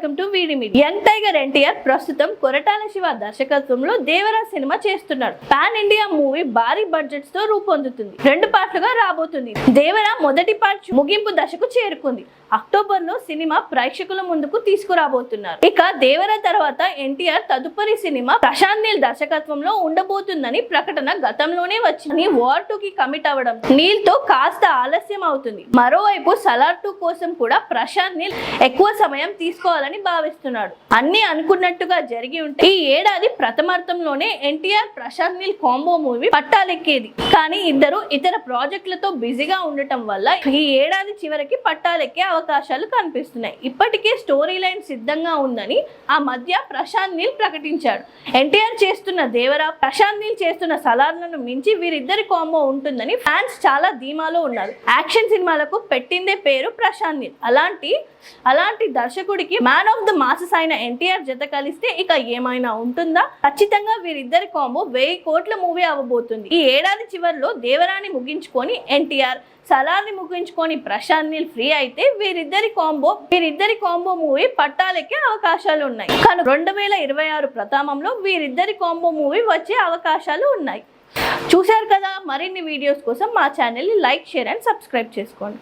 Welcome to వీడి media. Young tiger NTR ప్రస్తుతం కొరటాల శివ దర్శకత్వంలో దేవరా సినిమా చేస్తున్నాడు. పాన్ ఇండియా మూవీ భారీ బడ్జెట్స్తో రూపొందుతుంది. రెండు పార్ట్లుగా రాబోతుంది. దేవరా మొదటి పార్ట్ ముగింపు దశకు చేరుకుంది. అక్టోబర్లో సినిమా ప్రేక్షకుల ముందుకు తీసుకురాబోతున్నారు. ఇక దేవర తర్వాత ఎన్టీఆర్ తదుపరి సినిమా ప్రశాంత్ నీల్ దర్శకత్వంలో ఉండబోతుందని ప్రకటన గతంలోనే వచ్చింది. వార్ టూ కి కమిట్ అవ్వడం నీల్తో కాస్త ఆలస్యం అవుతుంది మరోవైపు సలార్ టూ కోసం కూడా ప్రశాంత్ నీల్ ఎక్కువ సమయం తీసుకోవాలని భావిస్తున్నాడు. అన్ని అనుకున్నట్టుగా జరిగి ఉంటే ఈ ఏడాది ప్రథమార్థంలోనే ఎన్టీఆర్ ప్రశాంత్ నీల్ కాంబో మూవీ పట్టాలెక్కేది. కానీ ఇద్దరు ఇతర ప్రాజెక్టులతో బిజీగా ఉండటం వల్ల ఈ ఏడాది చివరికి పట్టాలెక్కే అవకాశాలు కనిపిస్తున్నాయి. ఇప్పటికే స్టోరీ లైన్ సిద్ధంగా ఉందని ఆ మధ్య ప్రశాంత్ నీల్ ప్రకటించాడు. ఎన్టీఆర్ చేస్తున్న దేవరా ప్రశాంత్ నీల్ చేస్తున్న సలార్లను మించి వీరిద్దరి కాంబో ఉంటుందని ఫ్యాన్స్ చాలా ధీమాలో ఉన్నారు. యాక్షన్ సినిమాలకు పెట్టిందే పేరు ప్రశాంత్ నీల్. అలాంటి అలాంటి దర్శకుడికి మ్యాన్ ఆఫ్ ద మాసెస్ అయిన ఎన్టీఆర్ జత కలిస్తే ఇక ఏమైనా ఉంటుందా? ఖచ్చితంగా వీరిద్దరి కాంబో వెయ్యి కోట్ల మూవీ అవ్వబోతుంది. ఈ ఏడాది చివరిలో దేవరాని ముగించుకొని ఎన్టీఆర్ సలార్ని ముగించుకొని ప్రశాంత్ నీల్ ఫ్రీ అయితే వీరిద్దరి కాంబో వీరిద్దరి కాంబో మూవీ పట్టాలెక్కే అవకాశాలు ఉన్నాయి. కానీ రెండు వేల ఇరవై ఆరు ప్రథమంలో వీరిద్దరి కాంబో మూవీ వచ్చే అవకాశాలు ఉన్నాయి. చూశారు కదా మరిన్ని వీడియోస్ కోసం మా ఛానల్ని లైక్ షేర్ అండ్ సబ్స్క్రైబ్ చేసుకోండి.